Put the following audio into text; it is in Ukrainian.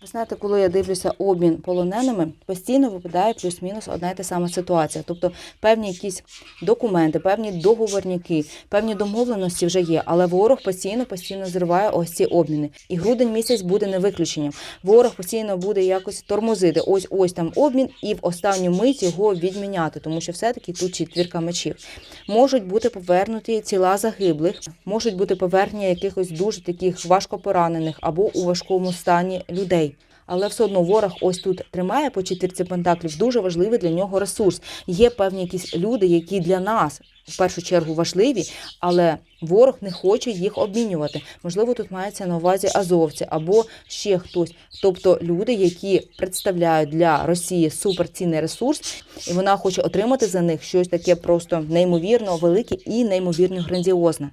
Ви знаєте, коли я дивлюся обмін полоненими, постійно випадає плюс-мінус одна й та сама ситуація. Тобто певні якісь документи, певні договорняки, певні домовленості вже є, але ворог постійно постійно зриває ось ці обміни. І грудень місяць буде не виключенням. Ворог постійно буде якось тормозити. Ось ось там обмін, і в останню мить його відміняти, тому що все-таки тут четвірка мечів. Можуть бути повернуті тіла загиблих, можуть бути повернення якихось дуже таких важко поранених або у важкому стані людей. Але все одно ворог ось тут тримає по четвірці пентаклів. Дуже важливий для нього ресурс. Є певні якісь люди, які для нас в першу чергу важливі, але ворог не хоче їх обмінювати. Можливо, тут мається на увазі азовці або ще хтось. Тобто люди, які представляють для Росії суперцінний ресурс, і вона хоче отримати за них щось таке просто неймовірно велике і неймовірно грандіозне.